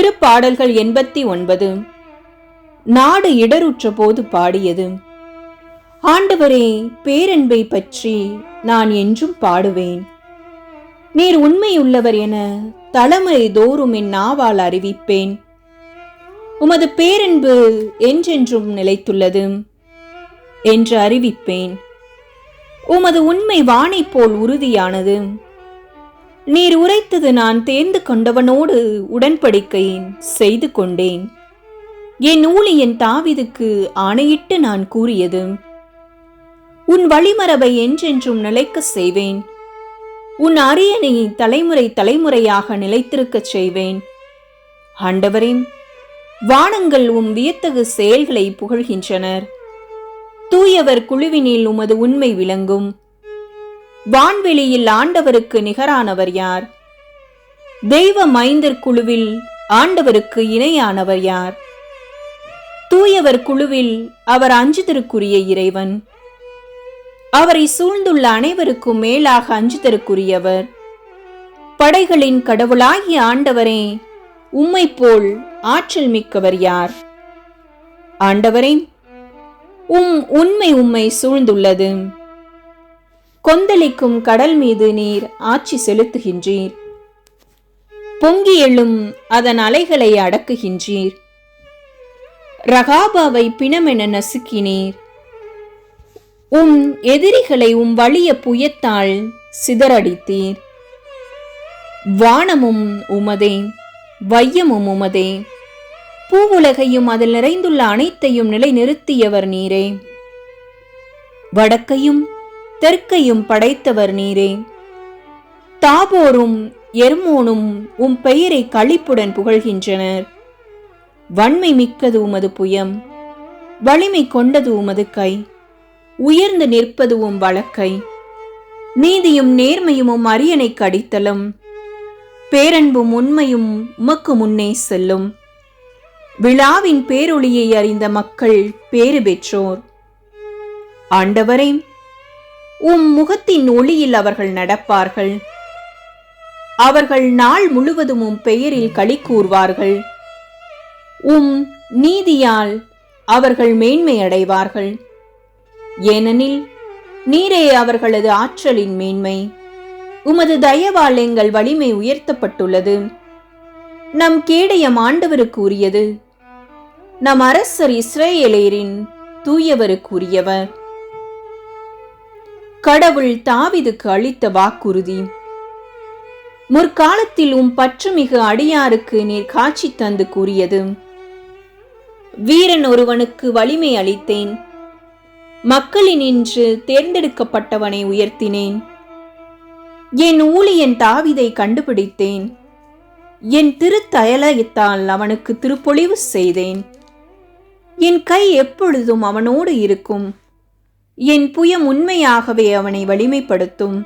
திருப்பாடல்கள் எண்பத்தி ஒன்பது. நாடு இடருற்ற போது பாடியது. ஆண்டவரே பேரன்பை பற்றி நான் என்றும் பாடுவேன். நீர் உண்மையுள்ளவர் என தலைமுறை தோறும் என் நாவால் அறிவிப்பேன். உமது பேரன்பு என்றென்றும் நிலைத்துள்ளது என்று அறிவிப்பேன். உமது உண்மை வானை போல் உறுதியானது. நீர் உரைத்தது நான் தேர்ந்து கொண்டவனோடு உடன்படிக்கை செய்து கொண்டேன். என் ஊழியன் தாவிதுக்கு ஆணையிட்டு நான் கூறியது உன் வழிமரபை என்றென்றும் நிலைக்க செய்வேன். உன் அரியணை தலைமுறை தலைமுறையாக நிலைத்திருக்கச் செய்வேன். ஆண்டவரே வானங்கள் உம் வியத்தகு செயல்களை புகழ்கின்றனர். தூயவர் குழுவினில் உமது உண்மை விளங்கும். வான்வெளியில் ஆண்டவருக்கு நிகரானவர் யார்? தெய்வ மைந்தர் குழுவில் ஆண்டவருக்கு இணையானவர் யார்? தூயவர் குழுவில் அவர் அஞ்சுதற்குரிய இறைவன். அவரை சூழ்ந்துள்ள அனைவருக்கும் மேலாக அஞ்சுதற்குரியவர் படைகளின் கடவுளாகிய ஆண்டவரே உம்மை போல் ஆற்றல் மிக்கவர் யார்? ஆண்டவரே உம் உண்மை உம்மை சூழ்ந்துள்ளது. கொந்தளிக்கும் கடல் மீது நீர் ஆட்சி செலுத்துகின்றீர். பொங்கி எழும் அதன் அலைகளை அடக்குகின்றீர். ரகாபாவை பிணமென நசுக்கினீர். உம் எதிரிகளை உம் வலிய புயத்தால் சிதறடித்தீர். வானமும் உமதே வையமும் உமதே பூவுலகையும் அதில் நிறைந்துள்ள அனைத்தையும் நிலைநிறுத்தியவர் நீரே. வடக்கையும் தெற்கையும் படைத்தவர் நீரே. தாபோரும் எர்மோனும் உம் பெயரை களிப்புடன் புகழ்கின்றனர். வன்மை மிக்கது உமது புயம் வலிமை கொண்டது உமது கை உயர்ந்து நிற்பது உம் வழக்கை. நீதியும் நேர்மையும் உம் அரியணை கடித்தலும் பேரன்பும் உண்மையும் உமக்கு முன்னே செல்லும். விழாவின் பேரொளியை அறிந்த மக்கள் பேறு பெற்றோர். ஆண்டவரே உம் முகத்தின் ஒளியில் அவர்கள் நடப்பார்கள். அவர்கள் நாள் முழுவதும் உம் பெயரில் களி கூறுவார்கள். உம் நீதியால் அவர்கள் மேன்மை அடைவார்கள். ஏனெனில் நீரே அவர்களது ஆற்றலின் மேன்மை. உமது தயவால் எங்கள் வலிமை உயர்த்தப்பட்டுள்ளது. நம் கேடயம் ஆண்டவருக்கு உரியது நம் அரசர் இஸ்ரேலேரின் தூயவருக்கு உரியவர் கடவுள் தாவிதுக்கு அளித்த வாக்குறுதி. முற்காலத்தில் உம் பற்றுமிகு அடியாருக்கு நீர் காட்சி தந்து கூறியது. வீரன் ஒருவனுக்கு வலிமை அளித்தேன். மக்களினின்று தேர்ந்தெடுக்கப்பட்டவனை உயர்த்தினேன். என் ஊழியன் தாவிதை கண்டுபிடித்தேன். என் திருத்தயலயத்தால் அவனுக்கு திருப்பொழிவு செய்தேன். என் கை எப்பொழுதும் அவனோடு இருக்கும். என் புயம் உண்மையாகவே அவனை வலிமைப்படுத்தும்.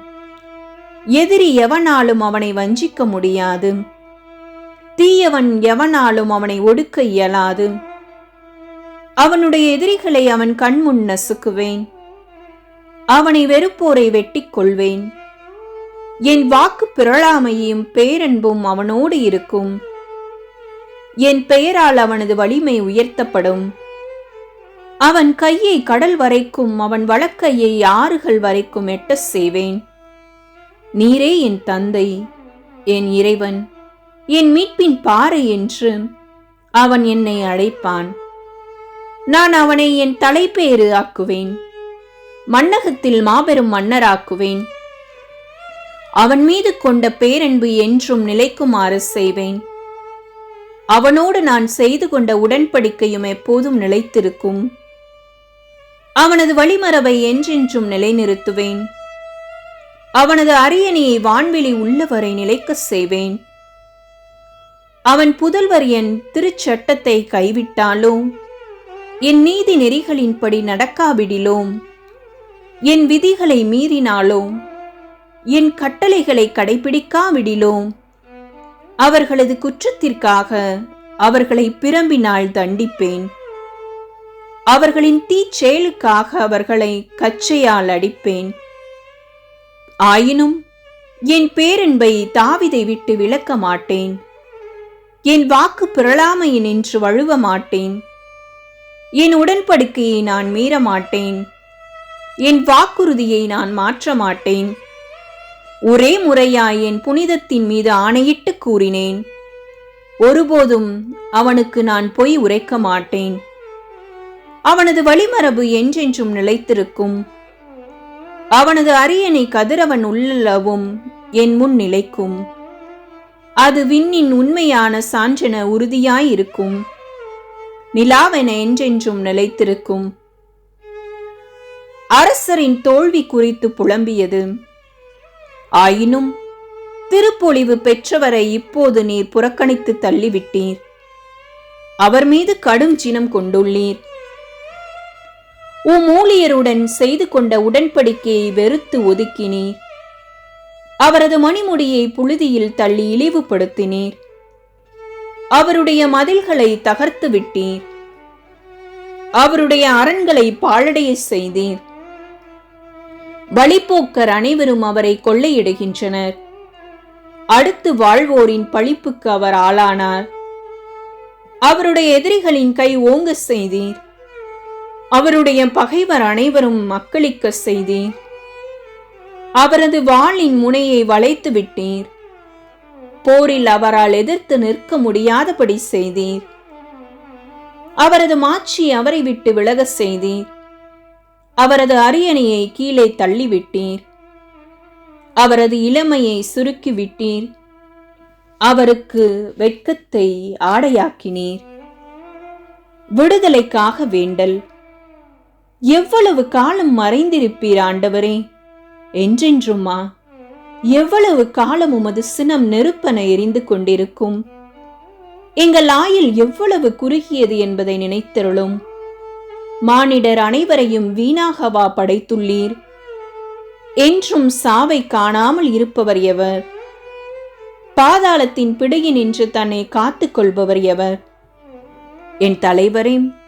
எதிரி எவனாலும் அவனை வஞ்சிக்க முடியாது. தீயவன் எவனாலும் அவனை ஒடுக்க இயலாது. அவனுடைய எதிரிகளை அவன் கண்முன் நசுக்குவேன். அவனை வெறுப்போரை வெட்டிக் கொள்வேன். என் வாக்கு பிறழாமையும் பேரன்பும் அவனோடு இருக்கும். என் பெயரால் அவனது வலிமை உயர்த்தப்படும். அவன் கையை கடல் வரைக்கும் அவன் வழக்கையை ஆறுகள் வரைக்கும் எட்டச் செய்வேன். நீரே என் தந்தை என் இறைவன். என் மீட்பின் பாறை என்று அவன் என்னை அழைப்பான். நான் அவனை என் தலைப்பேறு ஆக்குவேன். மன்னகத்தில் மாபெரும் மன்னராக்குவேன். அவன் மீது கொண்ட பேரன்பு என்றும் நிலைக்குமாறு செய்வேன். அவனோடு நான் செய்து கொண்ட உடன்படிக்கையும் எப்போதும் நிலைத்திருக்கும். அவனது வழிமரபை என்றென்றும் நிலைநிறுத்துவேன். அவனது அரியணையை வான்வெளி உள்ளவரை நிலைக்கச் செய்வேன். அவன் புதல்வர் என் திருச்சட்டத்தை கைவிட்டாலோ? என் நீதி நெறிகளின்படி நடக்காவிடிலோம்? என் விதிகளை மீறினாலோ? என் கட்டளைகளை கடைபிடிக்காவிடிலோம்? அவர்களது குற்றத்திற்காக அவர்களை பிரம்பினால் தண்டிப்பேன். அவர்களின் தீச்செயலுக்காக அவர்களை கச்சையால் அடிப்பேன். ஆயினும் என் பேரன்பை தாவிதை விட்டு விளக்க மாட்டேன். என் வாக்கு பிறழாமையின் நின்று வழுவ மாட்டேன். என் உடன்படிக்கையை நான் மீற மாட்டேன். என் வாக்குறுதியை நான் மாற்ற மாட்டேன். ஒரே முறையாய் என் புனிதத்தின் மீது ஆணையிட்டு கூறினேன். ஒருபோதும் அவனுக்கு நான் பொய் உரைக்க மாட்டேன். அவனது வழிமரபு என்றென்றும் நிலைத்திருக்கும். அவனது அரியணை கதிரவன் உள்ளளவும் என் முன் நிலைக்கும். அது விண்ணின் உண்மையான சான்றென உறுதியாயிருக்கும். நிலாவென என்றென்றும் நிலைத்திருக்கும். அரசரின் தோல்வி குறித்து புலம்பியது. ஆயினும் திருப்பொழிவு பெற்றவரை இப்போது நீர் புறக்கணித்து தள்ளிவிட்டீர். அவர் மீது கடும் சினம் கொண்டுள்ளீர். உம் ஊழியருடன் செய்து கொண்ட உடன்படிக்கையை வெறுத்து ஒதுக்கினீர் அவரது மணிமுடியை புழுதியில் தள்ளி இழிவுபடுத்தினீர். அவருடைய மதில்களை தகர்த்து விட்டீர். அவருடைய அரண்களை பாழடைய செய்தீர். வழிப்போக்கர் அனைவரும் அவரை கொள்ளையிடுகின்றனர். அடுத்து வாழ்வோரின் பழிப்புக்கு அவர் ஆளானார். அவருடைய எதிரிகளின் கை ஓங்க செய்தீர். அவருடைய பகைவர் அனைவரும் மக்களிக்க செய்தீர். அவரது வாளின் முனையை வளைத்து விட்டீர். போரில் அவரால் எதிர்த்து நிற்க முடியாதபடி செய்தீர். அவரது மாட்சி அவரை விட்டு விலகச் செய்தீர். அவரது அரியணையை கீழே தள்ளிவிட்டீர். அவரது இளமையை சுருக்கி விட்டீர். அவருக்கு வெட்கத்தை ஆடையாக்கினீர். விடுதலைக்காக வேண்டல். எவ்வளவு காலம் மறைந்திருப்பீர் ஆண்டவரே? என்றென்றுமா எவ்வளவு காலம் உமது சினம் நெருப்பன எரிந்து கொண்டிருக்கும்? எங்கள் ஆயில் எவ்வளவு குறுகியது என்பதை நினைத்தருளும். மானிடர் அனைவரையும் வீணாகவா படைத்துள்ளீர். என்றும் சாவை காணாமல் இருப்பவர் எவர்? பாதாளத்தின் பிடியினின்று தன்னை காத்துக் கொள்பவர் எவர்? என் தலைவரே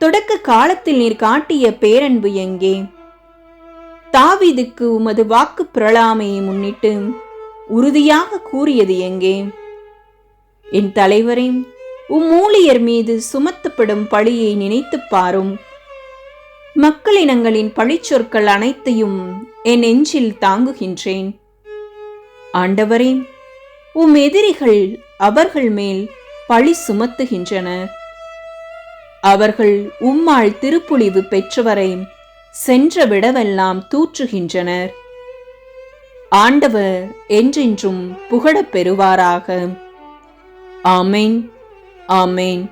தொடக்க காலத்தில் நீர் காட்டிய பேரன்பு எங்கே? தாவிதுக்கு உமது வாக்கு பிரளாமையை முன்னிட்டு உறுதியாக கூறியது எங்கே? என் தலைவரே உம் ஊழியர் மீது சுமத்தப்படும் பழியை நினைத்துப் பாரும். மக்களினங்களின் பழிச்சொற்கள் அனைத்தையும் என் நெஞ்சில் தாங்குகின்றேன். ஆண்டவரே உம் எதிரிகள் அவர்கள் மேல் பழி சுமத்துகின்றனர். அவர்கள் உம்மாள் திருப்புலிவு பெற்றவரை சென்ற விடவெல்லாம் தூற்றுகின்றனர். ஆண்டவர் என்றென்றும் புகழப் பெறுவாராக. ஆமேன் ஆமேன்.